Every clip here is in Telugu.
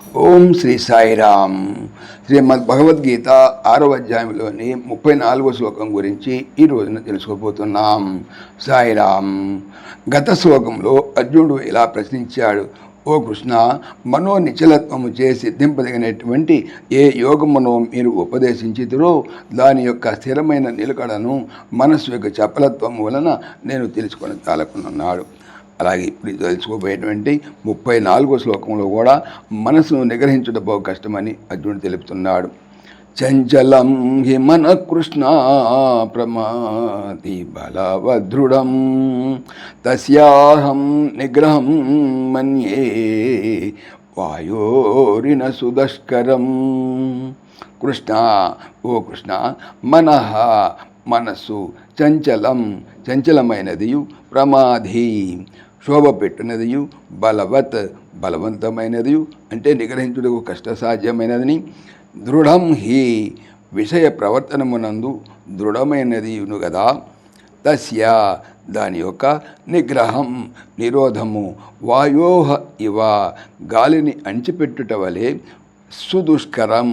ఓం శ్రీ సాయిరామ్. శ్రీమద్ భగవద్గీత ఆరవ అధ్యాయంలోని ముప్పై నాలుగో శ్లోకం గురించి ఈ రోజున తెలుసుకోబోతున్నాం. సాయిరామ్ గత శ్లోకంలో అర్జునుడు ఇలా ప్రశ్నించాడు. ఓ కృష్ణ మనో నిచలత్వము చేసి దింపదగినటువంటి ఏ యోగమునో మీరు ఉపదేశించితురో దాని యొక్క స్థిరమైన నిలకడను మనస్సు యొక్క చపలత్వము వలన నేను తెలుసుకొని తాలకున్నాడు అలాగే ఇప్పుడు తెలుసుకోబోయేటువంటి ముప్పై నాలుగో శ్లోకంలో కూడా మనసును నిగ్రహించుట బహు కష్టమని అర్జునుడు తెలుపుతున్నాడు. చంచలం హి మన కృష్ణ ప్రమాతి బలవదృఢం తస్యాహం నిగ్రహం మన్యే వాయోరిన సుదష్కరం కృష్ణ ఓ కృష్ణ మనహ మనస్సు చంచలం చంచలమైనది ప్రమాధి. శోభ పెట్టినదియు బలవత్ బలవంతమైనదియు అంటే నిగ్రహించుటకు కష్టసాధ్యమైనదని. దృఢం హి విషయ ప్రవర్తనమునందు దృఢమైనదియును కదా తస్య దాని యొక్క నిగ్రహం నిరోధము వాయోహ ఇవ గాలిని అంచిపెట్టుట వలె సుదుష్కరం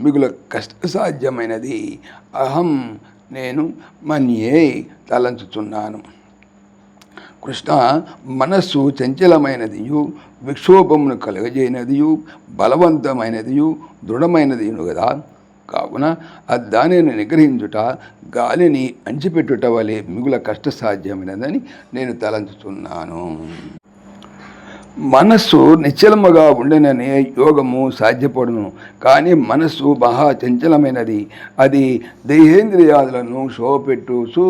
మిగుల కష్టసాధ్యమైనది. అహం నేను మన్యే తలంచుతున్నాను కృష్ణ మనస్సు చంచలమైనదియు విక్షోభమును కలుగజేయనదియు బలవంతమైనదియు దృఢమైనదియును కదా కావున దానిని నిగ్రహించుట గాలిని అంచిపెట్టుట వలె మిగుల కష్టసాధ్యమైనదని నేను తలంచుతున్నాను మనస్సు నిశ్చలముగా ఉండననే యోగము సాధ్యపడును కానీ మనస్సు మహా చంచలమైనది. అది దేహేంద్రియాదులను శోపెట్టుచు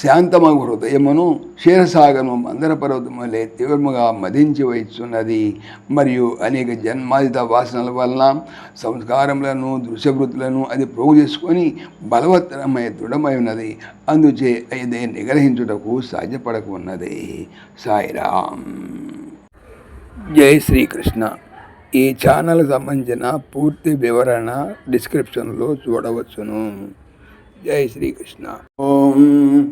శాంతమగు హృదయమును క్షీరసాగరము మందర పర్వతములే తీవ్రముగా మదించి వచ్చున్నది మరియు అనేక జన్మాదిత వాసనల వలన సంస్కారములను దృశ్యవృత్తులను అది ప్రోగు చేసుకొని బలవత్తరమై దృఢమై ఉన్నది అందుచే అయితే నిగ్రహించుటకు సాధ్యపడకున్నది. సాయిరామ్. జై శ్రీకృష్ణ. ఈ ఛానల్ సంబంధించిన పూర్తి వివరణ డిస్క్రిప్షన్లో చూడవచ్చును. జై శ్రీకృష్ణ. ఓం